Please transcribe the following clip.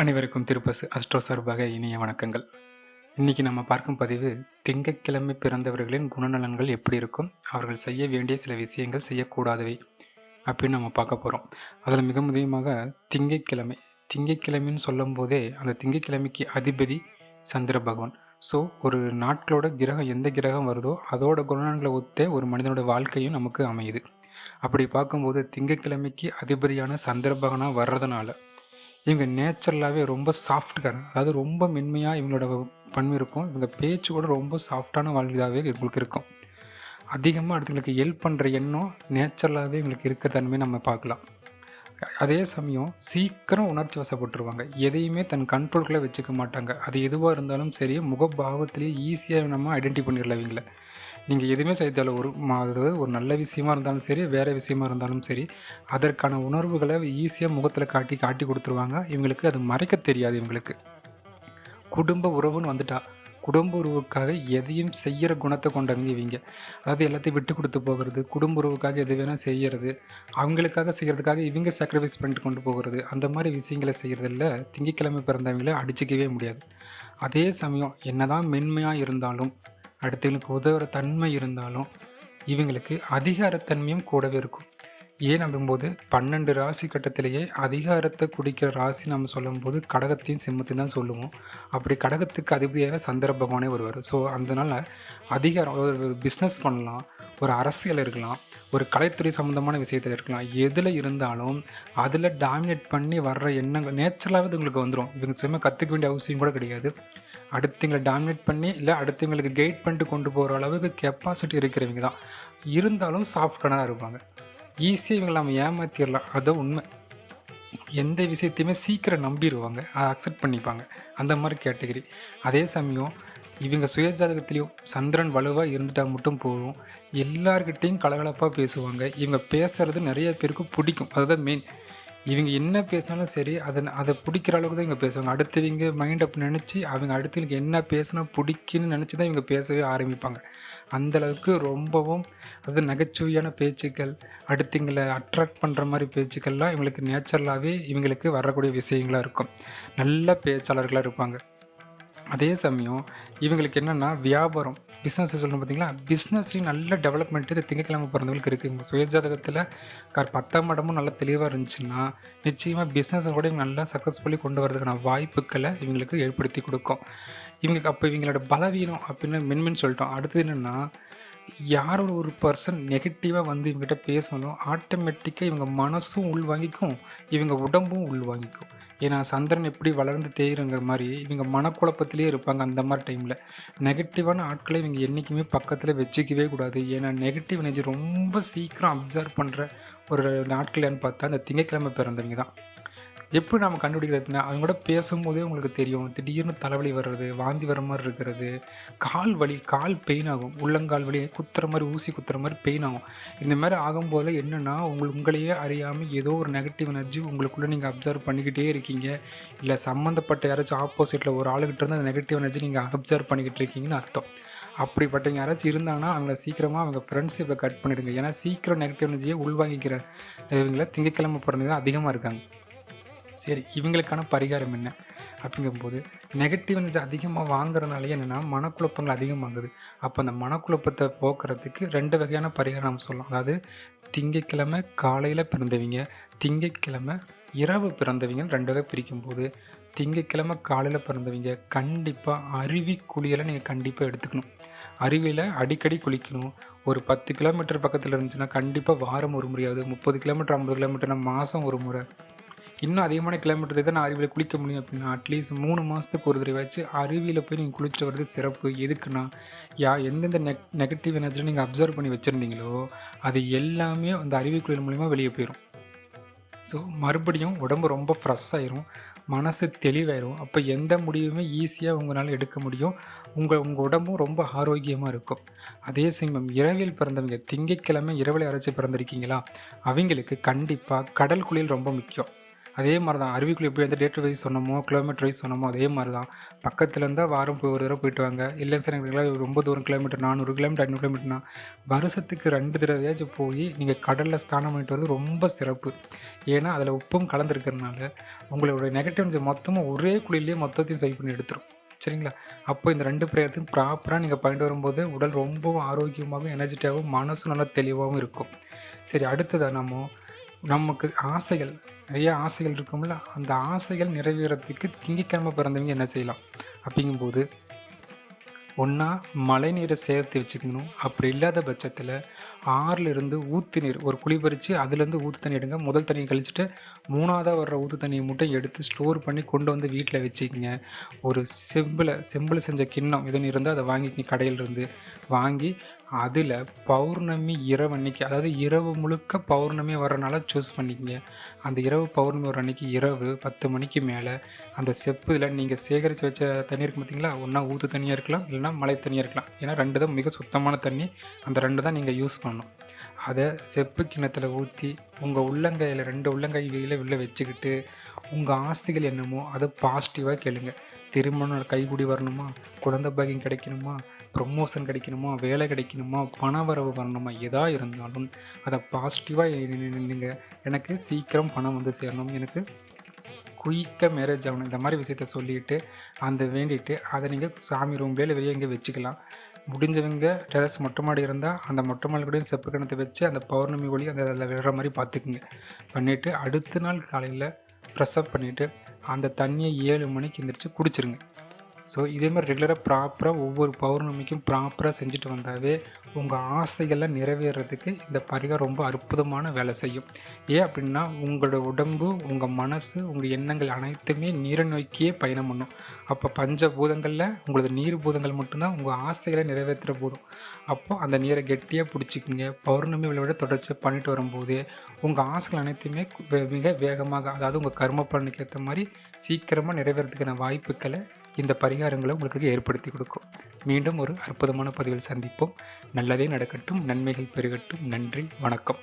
அனைவருக்கும் திருப்பசு அஸ்ட்ரோ சார்பாக இனிய வணக்கங்கள். இன்னைக்கு நம்ம பார்க்கும் பதிவு திங்கட்கிழமை பிறந்தவர்களின் குணநலன்கள் எப்படி இருக்கும்? அவர்கள் செய்ய வேண்டிய சில விஷயங்கள் செய்யக்கூடாதவை அப்படின்னு நம்ம பார்க்க போகிறோம் அதில் மிக முக்கியமாக திங்கட்கிழமை திங்கட்கிழமைன்னு சொல்லும் போதே அந்த திங்கட்கிழமைக்கு அதிபதி சந்திர பகவான். ஸோ ஒரு நாட்களோட கிரகம் எந்த கிரகம் வருதோ அதோட குணநலன்களை ஒத்தே ஒரு மனிதனோட வாழ்க்கையும் நமக்கு அமையுது. அப்படி பார்க்கும்போது திங்கட்கிழமைக்கு அதிபதியான சந்திர பகவானாக வர்றதுனால இவங்க நேச்சுரலாகவே ரொம்ப சாஃப்ட்காரங்க அதாவது ரொம்ப மென்மையாக இவங்களோட பண்பு இருக்கும். இவங்க பேச்சு கூட ரொம்ப சாஃப்டான வாழ்க்கையாகவே இவங்களுக்கு இருக்கும். அதிகமாக அடுத்தவங்களுக்கு ஹெல்ப் பண்ணுற எண்ணம் நேச்சுரலாகவே இவங்களுக்கு இருக்க தன்மை நம்ம பார்க்கலாம். அதே சமயம் சீக்கிரம் உணர்ச்சி வசப்பட்டுருவாங்க. எதையுமே தன் கண்ட்ரோல்குள்ளே வச்சுக்க மாட்டாங்க. அது எதுவாக இருந்தாலும் சரி முகபாவத்திலேயே ஈஸியாக நம்ம ஐடென்டி பண்ணிடலாம் இவங்கள. நீங்கள் எதுவுமே செய்ய ஒரு அதாவது ஒரு நல்ல விஷயமா இருந்தாலும் சரி வேறு விஷயமா இருந்தாலும் சரி அதற்கான உணர்வுகளை ஈஸியாக முகத்தில் காட்டி காட்டி கொடுத்துருவாங்க. இவங்களுக்கு அது மறைக்க தெரியாது இவங்களுக்கு. குடும்ப உறவுன்னு வந்துட்டா குடும்ப உறவுக்காக எதையும் செய்கிற குணத்தை கொண்டவங்க இவங்க. அதாவது எல்லாத்தையும் விட்டு கொடுத்து போகிறது குடும்ப உறவுக்காக எது வேணால் செய்கிறது அவங்களுக்காக செய்கிறதுக்காக இவங்க சாக்ரிஃபைஸ் பண்ணிட்டு கொண்டு போகிறது அந்த மாதிரி விஷயங்களை செய்கிறதில்ல திங்கட்கிழமை பிறந்தவங்கள அடிச்சிக்கவே முடியாது. அதே சமயம் என்னதான் மென்மையாக இருந்தாலும் அடுத்தவங்களுக்கு உதவுற தன்மை இருந்தாலும் இவங்களுக்கு அதிகாரத்தன்மையும் கூடவே இருக்கும். ஏன் அப்படிங்கும்போது பன்னெண்டு ராசி கட்டத்திலேயே அதிகாரத்தை குடிக்கிற ராசி நம்ம சொல்லும்போது கடகத்தையும் சிம்மத்தையும் தான் சொல்லுவோம். அப்படி கடகத்துக்கு அதிபதியான சந்திர பகவானே வருவார். ஸோ அதனால் அதிகாரம் ஒரு பிஸ்னஸ் பண்ணலாம் ஒரு அரசியல் இருக்கலாம் ஒரு கலைத்துறை சம்மந்தமான விஷயத்தில் இருக்கலாம். எதில் இருந்தாலும் அதில் டாமினேட் பண்ணி வர்ற எண்ணங்கள் நேச்சுரலாகவே உங்களுக்கு வந்துடும் இவங்க சும்மா கற்றுக்க வேண்டிய அவசியம் கூட கிடையாது. அடுத்தவங்களை டாமினேட் பண்ணி இல்லை அடுத்தவங்களுக்கு கைட் பண்ணிட்டு கொண்டு போகிற அளவுக்கு கெப்பாசிட்டி இருக்கிறவங்க தான். இருந்தாலும் சாஃப்டானாக இருப்பாங்க. ஈஸியாக இவங்களை நம்ம ஏமாற்றிடலாம் அதுதான் உண்மை. எந்த விஷயத்தையுமே சீக்கிரம் நம்பிடுவாங்க. அதை அக்செப்ட் பண்ணிப்பாங்க. அந்த மாதிரி கேட்டகரி அதே சமயம் இவங்க சுயஜாதகத்திலையும் சந்திரன் வலுவாக இருந்துட்டால் மட்டும் போதும். எல்லார்கிட்டேயும் கலகலப்பாக பேசுவாங்க. இவங்க பேசுகிறது நிறைய பேருக்கு பிடிக்கும். அதுதான் மெயின் இவங்க என்ன பேசினாலும் சரி அதை அதை பிடிக்கிற அளவுக்கு தான் இவங்க பேசுவாங்க. அடுத்தவங்க மைண்ட் அப் நினச்சி அவங்க அடுத்தவங்களுக்கு என்ன பேசினா பிடிக்குன்னு நினச்சி தான் இவங்க பேசவே ஆரம்பிப்பாங்க. அந்த அளவுக்கு ரொம்பவும் அது நகைச்சுவையான பேச்சுக்கள் அடுத்தவங்களை அட்ராக்ட் பண்ணுற மாதிரி பேச்சுக்கள்லாம் இவங்களுக்கு நேச்சுரலாகவே இவங்களுக்கு வரக்கூடிய விஷயங்களாக இருக்கும். நல்ல பேச்சாளர்களாக இருப்பாங்க. அதே சமயம் இவங்களுக்கு என்னென்னா வியாபாரம். பிஸ்னஸ் சொல்லணும் பார்த்தீங்களா பிஸ்னஸ்லேயும் நல்ல டெவலப்மெண்ட் இந்த திங்கக்கிழமை பிறந்தவங்களுக்கு இருக்குது இவங்க சுயஜாதகத்தில் கார் பத்தாம் இடமும் நல்லா தெளிவாக இருந்துச்சுன்னா நிச்சயமாக பிஸ்னஸை கூட இவங்க நல்லா சக்ஸஸ்ஃபுல்லி கொண்டு வரதுக்கான வாய்ப்புகளை இவங்களுக்கு ஏற்படுத்தி கொடுக்கும். இவங்களுக்கு அப்போ இவங்களோட பலவீனம் அப்படின்னு மென்மென் சொல்லிட்டோம். அடுத்தது என்னென்னா யார் ஒரு பர்சன் நெகட்டிவாக வந்து இவங்ககிட்ட பேசணும் ஆட்டோமேட்டிக்காக இவங்க மனசும் உள்வாங்கிக்கும் இவங்க உடம்பும் உள்வாங்கிக்கும். ஏன்னா சந்திரன் எப்படி வளர்ந்து தேயிறங்கிற மாதிரி இவங்க மனக்குழப்பத்திலே இருப்பாங்க அந்த மாதிரி டைமில் நெகட்டிவான ஆட்களை இவங்க என்றைக்குமே பக்கத்தில் வச்சுக்கவே கூடாது. ஏன்னா நெகட்டிவ் எனர்ஜி ரொம்ப சீக்கிரம் அப்சர்வ் பண்ணுற ஒரு நாட்கள்னு பார்த்தா அந்த திங்கட்கிழமை பிறந்தவங்க தான். எப்படி நம்ம கண்டுபிடிக்கிறதுனா அவங்க கூட பேசும்போதே உங்களுக்கு தெரியும். திடீர்னு தலைவலி வர்றது வாந்தி வர மாதிரி இருக்கிறது கால் வலி கால் பெயின் ஆகும். உள்ளங்கால் வலி குத்துற மாதிரி ஊசி குத்துற மாதிரி பெயின் ஆகும். இந்த மாதிரி ஆகும்போது என்னென்னா உங்கள் உங்களையே அறியாமல் ஏதோ ஒரு நெகட்டிவ் எனர்ஜி உங்களுக்குள்ளே நீங்கள் அப்சர்வ் பண்ணிக்கிட்டே இருக்கீங்க. இல்லை சம்மந்தப்பட்ட யாராச்சும் ஆப்போசிட்டில் ஒரு ஆளுகிட்ட இருந்து அந்த நெகட்டிவ் எனர்ஜி நீங்கள் அப்சர்வ் பண்ணிக்கிட்டு இருக்கீங்கன்னு அர்த்தம். அப்படிப்பட்டவங்க யாராச்சும் இருந்தாங்கன்னா அவங்கள சீக்கிரமாக அவங்க ஃப்ரெண்ட்ஷிப்பை கட் பண்ணிடுங்க. ஏன்னா சீக்கிரம் நெகட்டிவ் எனர்ஜியை உள்வாங்கிக்கிற இவங்கள திங்கக்கிழமை பிறந்தது அதிகமாக இருக்காங்க. சரி இவங்களுக்கான பரிகாரம் என்ன? அப்படிங்கும்போது நெகட்டிவ் எனர்ஜி அதிகமாக வாங்குறதுனாலே என்னென்னா மனக்குழப்பங்கள் அதிகமாகுது அப்போ அந்த மனக்குழப்பத்தை போக்குறதுக்கு ரெண்டு வகையான பரிகாரம் நம்ம சொல்லலாம். அதாவது திங்கக்கிழமை காலையில் பிறந்தவங்க திங்கக்கிழமை இரவு பிறந்தவங்கன்னு ரெண்டு வகை பிரிக்கும்போது திங்கக்கிழமை காலையில் பிறந்தவங்க கண்டிப்பாக அருவி குளியலை நீங்கள் கண்டிப்பாக எடுத்துக்கணும். அருவியில் அடிக்கடி குளிக்கணும். ஒரு பத்து கிலோமீட்டர் பக்கத்தில் இருந்துச்சுன்னா கண்டிப்பாக வாரம் ஒரு முறையாவது முப்பது கிலோமீட்டர் ஐம்பது கிலோமீட்டர்னா மாதம் ஒரு முறை இன்னும் அதிகமான கிலோமீட்டர் தான் நான் அருவியில் குளிக்க முடியும் அப்படின்னா அட்லீஸ்ட் மூணு மாதத்துக்கு ஒரு தடவை வச்சு அருவியில் போய் நீங்கள் குளிச்சு வர்றது சிறப்பு. எதுக்குன்னா யா எந்தெந்த நெக் நெகட்டிவ் எனர்ஜி நீங்கள் அப்சர்வ் பண்ணி வச்சுருந்தீங்களோ அது எல்லாமே அந்த அருவி குளியல் மூலிமா வெளியே போயிடும் ஸோ மறுபடியும் உடம்பு ரொம்ப ஃப்ரெஷ் ஆயிரும். மனசு தெளிவாயிரும். அப்போ எந்த முடிவுமே ஈஸியாக உங்களால் எடுக்க முடியும். உங்கள் உங்கள் உடம்பும் ரொம்ப ஆரோக்கியமாக இருக்கும். அதே சமயம் இரவில் பிறந்தவங்க திங்கட்கிழமை இரவில் அரைச்சி பிறந்திருக்கீங்களா? அவங்களுக்கு கண்டிப்பாக கடல் குளியல் ரொம்ப முக்கியம். அதே மாதிரி தான் அருவிக்குள்ள எப்படி வந்து டேட் வைஸ் சொன்னோமோ கிலோமீட்டர் வைஸ் சொன்னோமோ அதே மாதிரி தான் பக்கத்தில் இருந்தால் வாரம் போய் ஒரு தடவை போயிட்டு வாங்க. இல்லை சார் எங்களுக்கு ரொம்ப தூரம் கிலோமீட்டர் நானூறு கிலோமீட்டர் ஐநூறு கிலோமீட்டர்னா வருஷத்துக்கு ரெண்டு தடவையாச்சும் போய் நீங்கள் கடலில் ஸ்நானம் பண்ணிட்டு வரது ரொம்ப சிறப்பு. ஏன்னா அதில் உப்பும் கலந்துருக்கிறதுனால உங்களோட நெகட்டிவ்ஸை மொத்தமாக ஒரே குழிலேயே மொத்தத்தையும் சரி பண்ணி எடுத்துரும். சரிங்களா? அப்போ இந்த ரெண்டு பிரேயர்த்தையும் ப்ராப்பராக நீங்கள் பண்ணிட்டு வரும்போது உடல் ரொம்பவும் ஆரோக்கியமாகவும் எனர்ஜெட்டிக்காகவும் மனசும் நல்லா தெளிவாகவும் இருக்கும். சரி அடுத்ததாக நம்ம நமக்கு ஆசைகள் நிறைய ஆசைகள் இருக்கும்ல அந்த ஆசைகள் நிறைவேறதுக்கு திங்கக்கிழமை பிறந்தவங்க என்ன செய்யலாம்? அப்படிங்கும்போது ஒன்றா மழை நீரை சேர்த்து வச்சுக்கணும். அப்படி இல்லாத பட்சத்தில் ஆறுலேருந்து ஊற்று நீர் ஒரு குழி பறித்து அதுலேருந்து ஊற்று தண்ணி எடுங்க. முதல் தண்ணியை கழிச்சிட்டு மூணாவதாக வர்ற ஊற்று தண்ணியை மட்டும் எடுத்து ஸ்டோர் பண்ணி கொண்டு வந்து வீட்டில் வச்சுக்கிங்க. ஒரு செம்பில் செம்பில் செஞ்ச கிண்ணம் இதுன்னு இருந்தால் அதை வாங்கிக்கிங்க கடையிலிருந்து வாங்கி அதில் பௌர்ணமி இரவு அன்னைக்கு அதாவது இரவு முழுக்க பௌர்ணமி வர்றனால சூஸ் பண்ணிக்கங்க. அந்த இரவு பௌர்ணமி வர அன்னைக்கு இரவு பத்து மணிக்கு மேலே அந்த செப்பில் நீங்கள் சேகரித்து வச்ச தண்ணி இருக்கு பார்த்தீங்களா ஒன்றா ஊற்று தண்ணியாக இருக்கலாம் இல்லைனா மழை தண்ணியாக இருக்கலாம். ஏன்னா ரெண்டு தான் மிக சுத்தமான தண்ணி அந்த ரெண்டு தான் நீங்கள் யூஸ் பண்ணணும். அதை செப்பு கிணத்துல ஊற்றி உங்கள் உள்ளங்கையில் ரெண்டு உள்ளங்கை வெளியில் உள்ளே வச்சுக்கிட்டு உங்கள் ஆசைகள் என்னமோ அதை பாசிட்டிவாக கேளுங்க. திருமணம் கைகூடி வரணுமா? குழந்தை பாக்கியம் கிடைக்கணுமா? ப்ரொமோஷன் கிடைக்கணுமா? வேலை கிடைக்கணுமா? பண வரவு வரணுமா? எதாக இருந்தாலும் அதை பாசிட்டிவாக நீங்கள் எனக்கு சீக்கிரம் பணம் வந்து சேரணும். எனக்கு குயிக்காக மேரேஜ் ஆகணும். இந்த மாதிரி விஷயத்த சொல்லிவிட்டு அந்த வேண்டிட்டு அதை நீங்கள் சாமி ரூம்லேயே இல்லை வெளியே இங்கே வச்சுக்கலாம். முடிஞ்சவங்க டெரஸ் மொட்டை மாடி இருந்தால் அந்த மொட்டை மாடி கூட செப்பு கிணத்தை வச்சு அந்த பௌர்ணமி ஒளி அந்த அதில் விழுற மாதிரி பார்த்துக்குங்க. பண்ணிவிட்டு அடுத்த நாள் காலையில் ப்ரெஸ்அப் பண்ணிவிட்டு அந்த தண்ணியை ஏழு மணிக்கு எந்திரிச்சு குடிச்சிருங்க. ஸோ இதே மாதிரி ரெகுலராக ப்ராப்பராக ஒவ்வொரு பௌர்ணமிக்கும் ப்ராப்பராக செஞ்சுட்டு வந்தாவே உங்கள் ஆசைகள்லாம் நிறைவேறதுக்கு இந்த பரிகாரம் ரொம்ப அற்புதமான வேலை செய்யும். ஏன் அப்படின்னா உங்களோட உடம்பு உங்கள் மனசு உங்கள் எண்ணங்கள் அனைத்துமே நீரை நோக்கியே பயணம் பண்ணும். அப்போ பஞ்ச பூதங்களில் உங்களது நீர் பூதங்கள் மட்டும்தான் உங்கள் ஆசைகளை நிறைவேற்றுற போதும். அப்போது அந்த நீரை கெட்டியாக பிடிச்சிக்கிங்க. பௌர்ணமி விளையாட தொடர்ச்சியாக பண்ணிட்டு வரும்போது உங்கள் ஆசைகள் அனைத்துமே மிக வேகமாக அதாவது உங்கள் கர்ம பலனுக்கு ஏற்ற மாதிரி சீக்கிரமாக நிறைவேறதுக்கான வாய்ப்புகளை இந்த பரிகாரங்களை உங்களுக்கு ஏற்படுத்தி கொடுக்கும். மீண்டும் ஒரு அற்புதமான பதிவில் சந்திப்போம். நல்லதே நடக்கட்டும். நன்மைகள் பெருகட்டும். நன்றி. வணக்கம்.